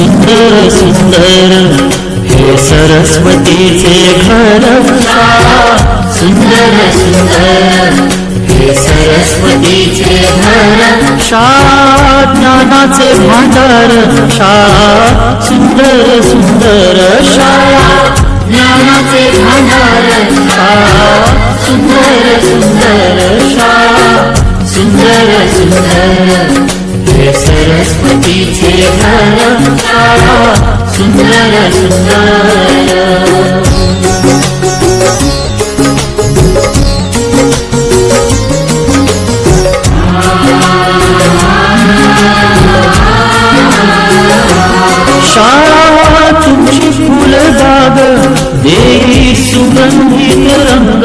सुंदर सुंदर. हे सरस्वतीचे घर सुंदर सुंदर. हे सरस्वतीचे घर शाळा ज्ञानाचे भांडार शाळा सुंदर सुंदर शाळा ज्ञानाचे भांडार शाळा सुंदर सुंदर शाळा सुंदर सुंदर. सरस्वतीचे घर शाळा सुंदर सुंदर. शाळा तुमची फुलबाग सुगंधित रंग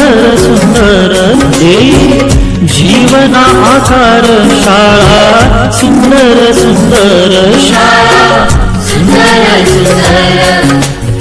सुंदर सुंदर देई जीवना आकार शाळा सुंदर सुंदर शाळा. सुंदर सुंदर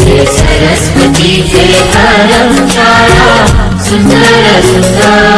हे सरस्वतीचे घर शाळा. सुंदर सुंदर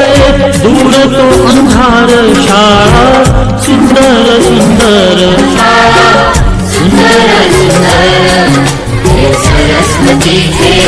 दूर तो अंधार शाळा सुंदर सुंदर शाळा. सुंदर सुंदर हे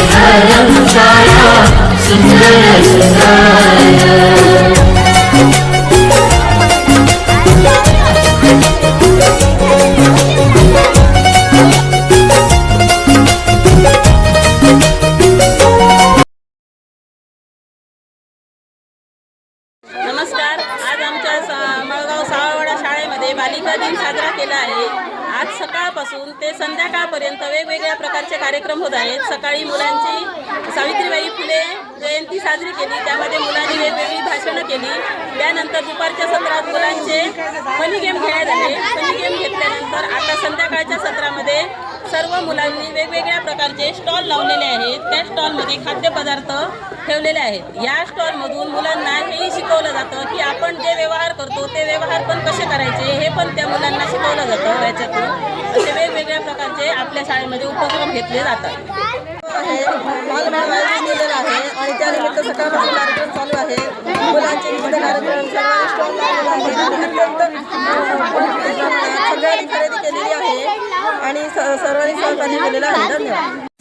शाळेमध्ये दिन साजरा केला आहे. आज सकाळपासून ते संध्याकाळपर्यंत वेगवेगळ्या प्रकारचे कार्यक्रम होत आहेत. सकाळी मुलांची सावित्रीबाई फुले जयंती साजरी केली. त्यामध्ये मुलांनी वेगवेगळी भाषणं केली. त्यानंतर दुपारच्या सत्रात मुलांचे मनी गेम खेळण्यात आले. मनी गेम घेतले संध्याकाळच्या सत्रामध्ये सर्व मुलांनी वेगवेगळ्या प्रकारचे स्टॉल लावलेले आहेत. त्या स्टॉलमध्ये खाद्यपदार्थ ठेवलेले आहेत. या स्टॉलमधून मुलांना हेही शिकवलं जातं की आपण जे व्यवहार करतो ते व्यवहार पण कसे करायचे हे पण त्या मुलांना शिकवलं जातं याच्यातून. असे वेगवेगळ्या प्रकारचे आपल्या शाळेमध्ये उपक्रम घेतले जातात. आहे. आणि त्यानिमित्त सकाळपासून कार्यक्रम चालू आहे. मुलांचे विविध कार्यक्रम सर्वांनी स्टॉल लावलेला आहे आणि अत्यंत अं, सगळ्यांनी खरेदी केलेली आहे. आणि सर्वांनी सहकार्य केलेलं आहे. धन्यवाद.